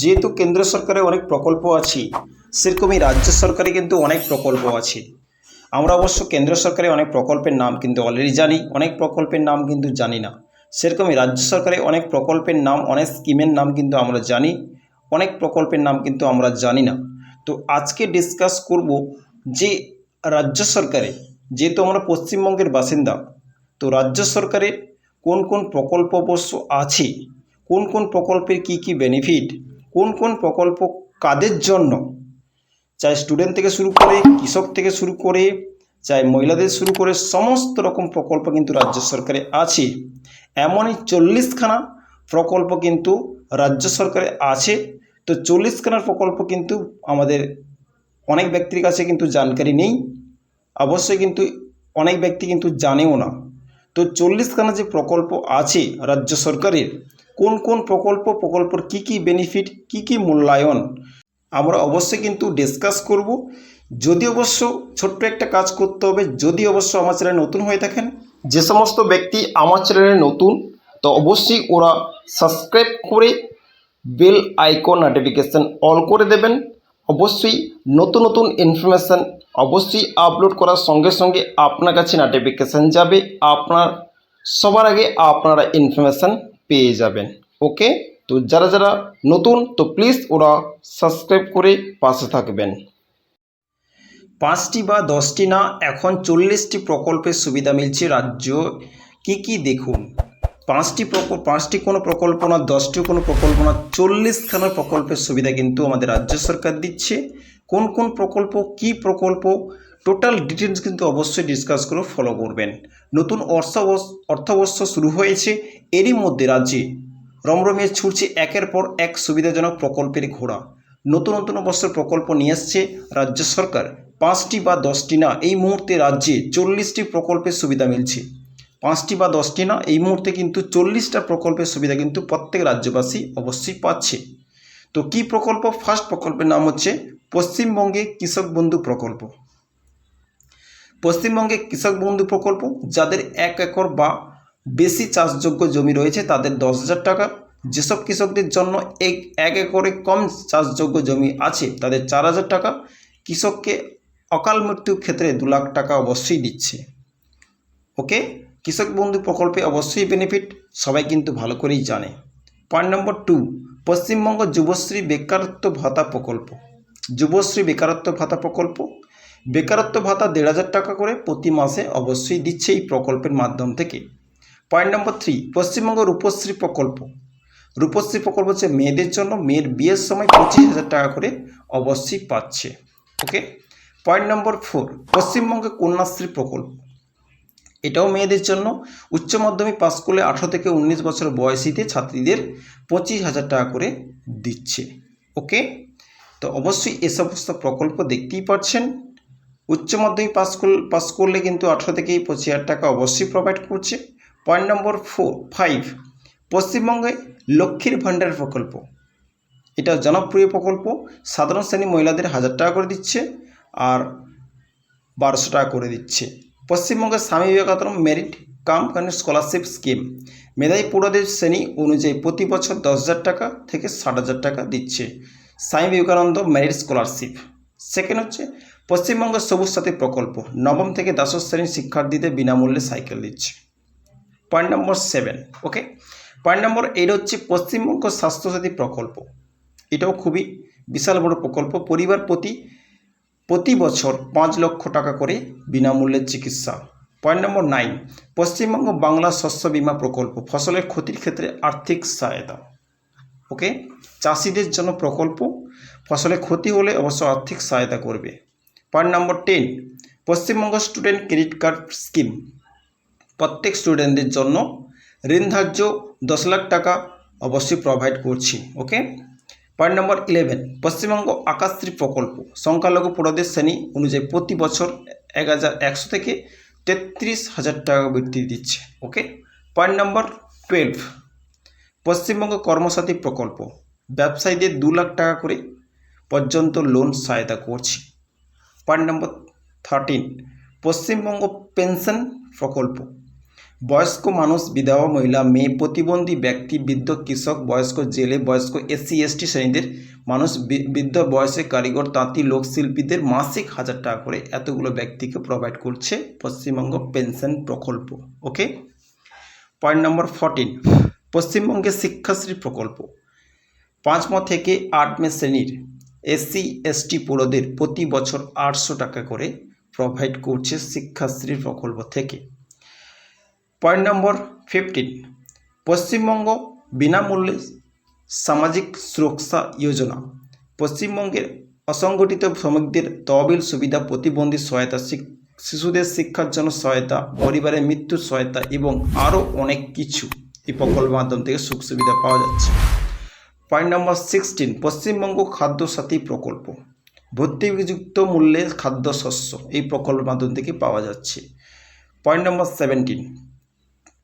যেহেতু কেন্দ্র সরকারের অনেক প্রকল্প আছে, সেরকমই রাজ্য সরকারে কিন্তু অনেক প্রকল্প আছে। আমরা অবশ্য কেন্দ্র সরকারের অনেক প্রকল্পের নাম কিন্তু অলরেডি জানি, অনেক প্রকল্পের নাম কিন্তু জানি না। সেরকমই রাজ্য সরকারের অনেক প্রকল্পের নাম, অনেক স্কিমের নাম কিন্তু আমরা জানি, অনেক প্রকল্পের নাম কিন্তু আমরা জানি না। তো আজকে ডিসকাস করব যে রাজ্য সরকারে, যেহেতু আমরা পশ্চিমবঙ্গের বাসিন্দা, তো রাজ্য সরকারের কোন কোন প্রকল্প অবশ্য আছে, কোন কোন প্রকল্পের কি কি বেনিফিট কোন কোন প্রকল্প কাদের জন্য? চাই স্টুডেন্ট থেকে শুরু করে, কৃষক থেকে শুরু করে, চাই মহিলাদের শুরু করে, সমস্ত রকম প্রকল্প কিন্তু রাজ্য সরকারে আছে। এমনই চল্লিশখানা প্রকল্প কিন্তু রাজ্য সরকারে আছে। তো চল্লিশখানার প্রকল্প কিন্তু আমাদের অনেক ব্যক্তির কাছে কিন্তু জানকারি নেই। অবশ্যই কিন্তু অনেক ব্যক্তি কিন্তু জানেও না। তো চল্লিশখানা যে প্রকল্প আছে রাজ্য সরকারের কোন কোন প্রকল্প, প্রকল্পর কি কি বেনিফিট কি কি মূল্যায়ন, আমরা অবশ্যই কিন্তু ডিসকাস করব। যদি অবশ্য ছোট্ট একটা কাজ করতে হবে, যদি অবশ্য আমার চ্যানেল নতুন হয়ে থাকেন, যে সমস্ত ব্যক্তি আমার চ্যানেলে নতুন, তো অবশ্যই ওরা সাবস্ক্রাইব করে বেল আইকন নোটিফিকেশান অল করে দেবেন। অবশ্যই নতুন নতুন ইনফরমেশান অবশ্যই আপলোড করার সঙ্গে সঙ্গে আপনার কাছে নোটিফিকেশান যাবে। আপনার, সবার আগে আপনারা ইনফরমেশান পেয়ে যাবেন। ওকে তো যারা যারা নতুন, তো প্লিজ ওরা সাবস্ক্রাইব করে পাশে থাকবেন। পাঁচটি বা দশটি না, এখন চল্লিশটি প্রকল্পের সুবিধা মিলছে রাজ্য। কি কি দেখুন? পাঁচটি প্রকল্প পাঁচটি কোনো প্রকল্প না, দশটি কোনো প্রকল্প না চল্লিশখানা প্রকল্পের সুবিধা কিন্তু আমাদের রাজ্য সরকার দিচ্ছে। কোন কোন প্রকল্প, কি প্রকল্প টোটাল ডিটেলস কিন্তু অবশ্যই ডিসকাস করে ফলো করবেন। নতুন অর্থ অর্থবর্ষ শুরু হয়েছে, এরই মধ্যে রাজ্যে রমরমিয়ে ছুটছে একের পর এক সুবিধাজনক প্রকল্পের ঘোড়া। নতুন নতুন অবশ্য প্রকল্প নিয়ে এসছে রাজ্য সরকার। পাঁচটি বা দশটি না, এই মুহূর্তে রাজ্যে চল্লিশটি প্রকল্পের সুবিধা মিলছে। পাঁচটি বা দশটি না, এই মুহূর্তে কিন্তু চল্লিশটা প্রকল্পের সুবিধা কিন্তু প্রত্যেক রাজ্যবাসী অবশ্যই পাচ্ছে। তো কি প্রকল্প? ফার্স্ট প্রকল্পের নাম হচ্ছে পশ্চিমবঙ্গে কৃষক বন্ধু প্রকল্প। পশ্চিমবঙ্গে কৃষক বন্ধু প্রকল্প, যাদের এক একর বা বেশি চাষযোগ্য জমি রয়েছে, তাদের দশ হাজার টাকা। যেসব কৃষকদের জন্য এক এক একরে কম চাষযোগ্য জমি আছে, তাদের চার হাজার টাকা। কৃষককে অকাল মৃত্যুর ক্ষেত্রে দু লাখ টাকা অবশ্যই দিচ্ছে। ওকে কৃষক বন্ধু প্রকল্পে অবশ্যই বেনিফিট সবাই কিন্তু ভালো করেই জানে। Point number two Paschimbanga Yuvashree বেকারত্ব ভাতা প্রকল্প। যুবশ্রী বেকারত্ব ভাতা প্রকল্প বেকারত্ব ভাতা দেড় হাজার টাকা করে প্রতি মাসে অবশ্যই দিচ্ছে এই প্রকল্পের মাধ্যম থেকে। Point number three Paschimbanga Rupashree প্রকল্প। রূপশ্রী প্রকল্প হচ্ছে মেয়েদের জন্য মেয়ের বিয়ের সময় পঁচিশ হাজার টাকা করে অবশ্যই পাচ্ছে। ওকে পয়েন্ট নম্বর ফোর পশ্চিমবঙ্গে কন্যাশ্রী প্রকল্প। এটাও মেয়েদের জন্য উচ্চ মাধ্যমিক পাস করলে আঠারো থেকে উনিশ বছর বয়সীতে ছাত্রীদের পঁচিশ হাজার টাকা করে দিচ্ছে। ওকে তো অবশ্যই এ সমস্ত প্রকল্প দেখতেই পাচ্ছেন উচ্চ মাধ্যমিক পাস পাস করলে কিন্তু আঠারো থেকে পঁচিশ হাজার টাকা অবশ্যই প্রোভাইড করছে। পয়েন্ট নম্বর ফোর ফাইভ পশ্চিমবঙ্গে লক্ষ্মীর ভাণ্ডার প্রকল্প। এটা জনপ্রিয় প্রকল্প। সাধারণ শ্রেণি মহিলাদের হাজার টাকা করে দিচ্ছে আর বারোশো টাকা করে দিচ্ছে। পশ্চিমবঙ্গের স্বামী বিবেকানন্দ মেরিট কাম কানে স্কলারশিপ স্কিম মেধাবী পুরোদের শ্রেণি অনুযায়ী প্রতি বছর দশ হাজার টাকা থেকে ষাট হাজার টাকা দিচ্ছে। Swami Vivekananda merit scholarship second হচ্ছে পশ্চিমবঙ্গ সবুজ সাথী প্রকল্প, নবম থেকে দ্বাদশ শ্রেণির শিক্ষার্থীদের বিনামূল্যে সাইকেল দিচ্ছে। Point number seven okay point number eight হচ্ছে পশ্চিমবঙ্গ স্বাস্থ্যসাথী প্রকল্প। এটাও খুবই বিশাল বড় প্রকল্প। পরিবার প্রতি প্রতি বছর পাঁচ লক্ষ টাকা করে বিনামূল্যে চিকিৎসা। Point number nine Paschimbanga Bangla শস্য বীমা প্রকল্প, ফসলের ক্ষতির ক্ষেত্রে আর্থিক সহায়তা ওকে চাষিদের জন্য প্রকল্প, ফসলের ক্ষতি হলে অবশ্য আর্থিক সহায়তা করবে। Point number ten Paschimbanga student credit card scheme প্রত্যেক স্টুডেন্টদের জন্য ঋণ ধার্য দশ লাখ টাকা অবশ্যই প্রোভাইড করছি okay point number eleven Paschimbanga Akashashree প্রকল্প। সংখ্যালঘু পুরোদের শ্রেণি অনুযায়ী প্রতি বছর এক হাজার একশো থেকে তেত্রিশ হাজার টাকা বৃত্তি দিচ্ছে okay point number twelve Paschimbanga Karmasathi প্রকল্প। ব্যবসায়ীদের দু লাখ টাকা করে পর্যন্ত লোন সহায়তা করছি। Point number thirteen Paschimbanga pension প্রকল্প। বয়স্ক মানুষ, বিধবা মহিলা, মেয়ে, প্রতিবন্ধী ব্যক্তি, বৃদ্ধ কৃষক, বয়স্ক জেলে, বয়স্ক এসসি, এসটি শ্রেণীদের মানুষ বৃদ্ধ বয়সে কারিগর, তাঁতি লোকশিল্পীদের মাসিক হাজার টাকা করে এতগুলো ব্যক্তিকে প্রোভাইড করছে পশ্চিমবঙ্গ পেনশন প্রকল্প। ওকে পয়েন্ট নম্বর ফোরটিন পশ্চিমবঙ্গে শিক্ষাশ্রী প্রকল্প। পাঁচ মা থেকে আট মে শ্রেণির এসসি, এসটি পুরোদের প্রতি বছর আটশো টাকা করে প্রোভাইড করছে শিক্ষাশ্রী প্রকল্প থেকে। পয়েন্ট নম্বর ফিফটিন পশ্চিমবঙ্গ বিনামূল্যে সামাজিক সুরক্ষা যোজনা। পশ্চিমবঙ্গের অসংগঠিত শ্রমিকদের তহবিল সুবিধা, প্রতিবন্ধী সহায়তা শিশুদের শিক্ষার জন্য সহায়তা পরিবারের মৃত্যুর সহায়তা এবং আরও অনেক কিছু এই প্রকল্পের মাধ্যম থেকে সুখ সুবিধা পাওয়া যাচ্ছে। পয়েন্ট নম্বর সিক্সটিন পশ্চিমবঙ্গ খাদ্য সাথী প্রকল্প। ভর্তিযুক্ত মূল্যে খাদ্যশস্য, এই প্রকল্পের মাধ্যম থেকে পাওয়া যাচ্ছে। পয়েন্ট নম্বর সেভেন্টিন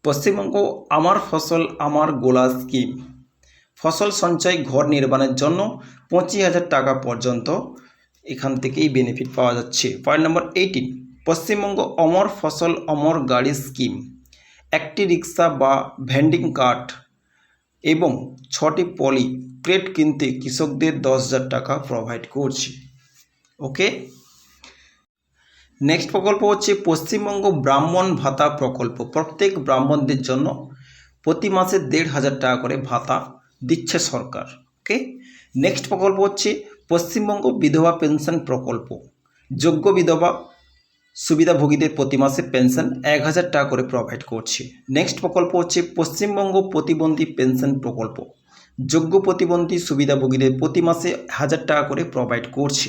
পশ্চিমবঙ্গ আমার ফসল, আমার গোলা স্কিম ফসল সঞ্চয় ঘর নির্মাণের জন্য পঁচিশ হাজার টাকা পর্যন্ত এখান থেকেই বেনিফিট পাওয়া যাচ্ছে। পয়েন্ট নম্বর এইটিন পশ্চিমবঙ্গ অমর ফসল, অমর গাড়ি স্কিম একটি রিক্সা বা ভেন্ডিং কার্ট এবং ছটি পলি ক্রেট কিনতে কৃষকদের দশ হাজার টাকা প্রোভাইড করছে। ওকে নেক্সট প্রকল্প হচ্ছে পশ্চিমবঙ্গ ব্রাহ্মণ ভাতা প্রকল্প। প্রত্যেক ব্রাহ্মণদের জন্য প্রতি মাসে দেড় হাজার টাকা করে ভাতা দিচ্ছে সরকার। ওকে নেক্সট প্রকল্প হচ্ছে পশ্চিমবঙ্গ বিধবা পেনশন প্রকল্প। যোগ্য বিধবা সুবিধাভোগীদের প্রতি মাসে পেনশন এক হাজার টাকা করে প্রোভাইড করছে। নেক্সট প্রকল্প হচ্ছে পশ্চিমবঙ্গ প্রতিবন্ধী পেনশন প্রকল্প। যোগ্য প্রতিবন্ধী সুবিধাভোগীদের প্রতি মাসে হাজার টাকা করে প্রোভাইড করছে।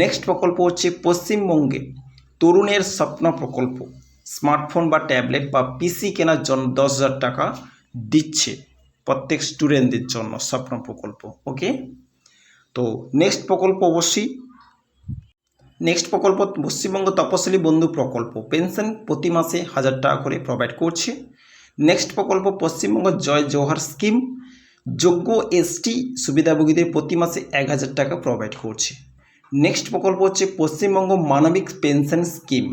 নেক্সট প্রকল্প হচ্ছে পশ্চিমবঙ্গে তরুণের স্বপ্ন প্রকল্প। স্মার্টফোন বা ট্যাবলেট বা পিসি কেনার জন্য দশ হাজার টাকা দিচ্ছে প্রত্যেক স্টুডেন্টদের জন্য স্বপ্ন প্রকল্প ওকে তো নেক্সট প্রকল্প অবশ্যই নেক্সট প্রকল্প, পশ্চিমবঙ্গ তপশিলি বন্ধু প্রকল্প। পেনশন প্রতি মাসে হাজার টাকা করে প্রোভাইড করছে। নেক্সট প্রকল্প, পশ্চিমবঙ্গ জয় জওহার স্কিম যোগ্য এসটি সুবিধাভোগীদের প্রতি মাসে এক হাজার টাকা প্রোভাইড করছে। নেক্সট প্রকল্প হচ্ছে পশ্চিমবঙ্গ মানবিক পেনশন স্কিম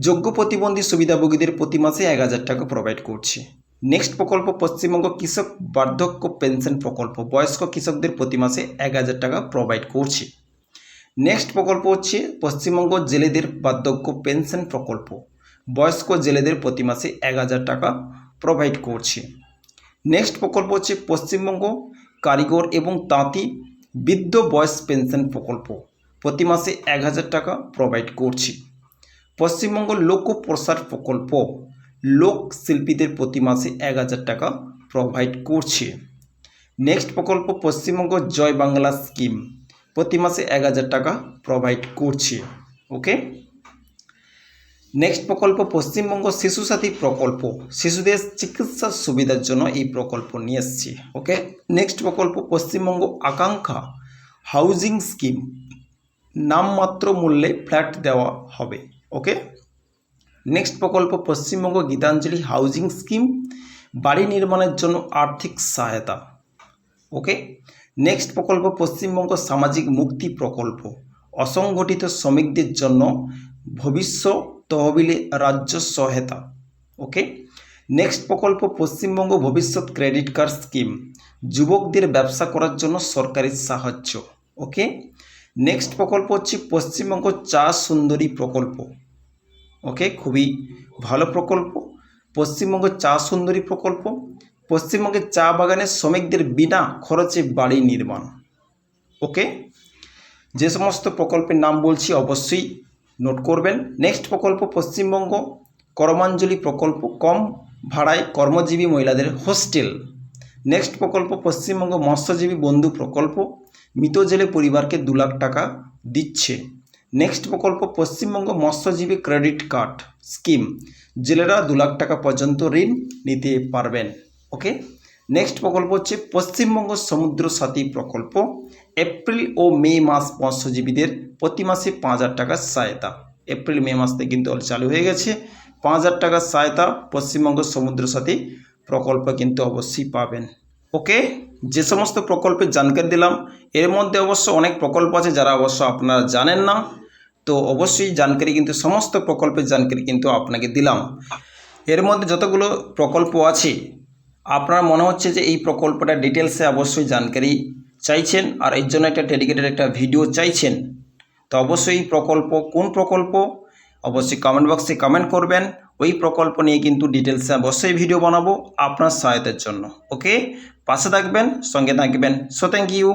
যোগ্য প্রতিবন্ধী সুবিধাভোগীদের প্রতি মাসে এক হাজার টাকা প্রোভাইড করছে। নেক্সট প্রকল্প, পশ্চিমবঙ্গ কৃষক বার্ধক্য পেনশন প্রকল্প। বয়স্ক কৃষকদের প্রতি মাসে এক হাজার টাকা প্রোভাইড করছে। নেক্সট প্রকল্প হচ্ছে পশ্চিমবঙ্গ জেলেদের বার্ধক্য পেনশন প্রকল্প। বয়স্ক জেলেদের প্রতি মাসে এক হাজার টাকা প্রোভাইড করছে। নেক্সট প্রকল্প হচ্ছে পশ্চিমবঙ্গ কারিগর এবং তাঁতি বৃদ্ধ বয়স পেনশন প্রকল্প। প্রতি মাসে এক হাজার টাকা প্রোভাইড করছে। পশ্চিমবঙ্গ লোক প্রসার প্রকল্প। লোক শিল্পীদের প্রতি মাসে এক হাজার টাকা প্রোভাইড করছে। নেক্সট প্রকল্প পশ্চিমবঙ্গ জয় বাংলা স্কিম প্রতি মাসে এক হাজার টাকা প্রোভাইড করছে ওকে নেক্সট প্রকল্প, পশ্চিমবঙ্গ শিশু সাথী প্রকল্প। শিশুদের চিকিৎসার সুবিধার জন্য এই প্রকল্প নিয়ে এসছি ওকে নেক্সট প্রকল্প, পশ্চিমবঙ্গ আকাঙ্ক্ষা হাউজিং স্কিম নামমাত্র মূল্যে ফ্ল্যাট দেওয়া হবে ওকে নেক্সট প্রকল্প, পশ্চিমবঙ্গ গীতাঞ্জলি হাউজিং স্কিম বাড়ি নির্মাণের জন্য আর্থিক সহায়তা ওকে নেক্সট প্রকল্প পশ্চিমবঙ্গ সামাজিক মুক্তি প্রকল্প। অসংগঠিত শ্রমিকদের জন্য ভবিষ্যৎ তহবিলে রাজ্য সহায়তা। ওকে নেক্সট প্রকল্প পশ্চিমবঙ্গ ভবিষ্যৎ ক্রেডিট কার্ড স্কিম। যুবকদের ব্যবসা করার জন্য সরকারি সাহায্য। ওকে নেক্সট প্রকল্প হচ্ছে পশ্চিমবঙ্গ চা সুন্দরী প্রকল্প। ওকে খুবই ভালো প্রকল্প। পশ্চিমবঙ্গ চা সুন্দরী প্রকল্প। পশ্চিমবঙ্গের চা বাগানের শ্রমিকদের বিনা খরচে বাড়ি নির্মাণ। ওকে? যে সমস্ত প্রকল্পের নাম বলছি অবশ্যই নোট করবেন। নেক্সট প্রকল্প পশ্চিমবঙ্গ, কর্মাঞ্জলি প্রকল্প, কম ভাড়ায় কর্মজীবী মহিলাদের হোস্টেল নেক্সট প্রকল্প পশ্চিমবঙ্গ, মৎস্যজীবী বন্ধু প্রকল্প, মৃত জেলে পরিবারকে দু লাখ টাকা দিচ্ছে। নেক্সট প্রকল্প পশ্চিমবঙ্গ, মৎস্যজীবী ক্রেডিট কার্ড স্কিম জেলেরা দু লাখ টাকা পর্যন্ত ঋণ নিতে পারবেন। ওকে নেক্সট প্রকল্প হচ্ছে পশ্চিমবঙ্গ সমুদ্র সাথী প্রকল্প। এপ্রিল ও মে মাস মৎস্যজীবীদের প্রতি মাসে পাঁচ হাজার টাকার সহায়তা। এপ্রিল মে মাস থেকে কিন্তু চালু হয়ে গেছে। পাঁচ হাজার টাকার সহায়তা পশ্চিমবঙ্গ সমুদ্র সাথী প্রকল্প কিন্তু অবশ্যই পাবেন। ওকে যে সমস্ত প্রকল্পের জানকারি দিলাম, এর মধ্যে অবশ্য অনেক প্রকল্প আছে যারা অবশ্য আপনারা জানেন না। তো অবশ্যই জানকারি কিন্তু, সমস্ত প্রকল্পের জানকারি কিন্তু আপনাকে দিলাম। এর মধ্যে যতগুলো প্রকল্প আছে আপনার মনে হচ্ছে যে এই প্রকল্পটা ডিটেলসে অবশ্যই জানকারি চাইছেন আর এর জন্য একটা ডেডিকেটেড একটা ভিডিও চাইছেন, তো অবশ্যই প্রকল্প কোন প্রকল্প? অবশ্যই কমেন্ট বক্সে কমেন্ট করবেন। ওই প্রকল্প নিয়ে কিন্তু ডিটেলসে অবশ্যই ভিডিও বানাবো আপনার সহায়তার জন্য। ওকে পাশে থাকবেন, সঙ্গে থাকবেন। So thank you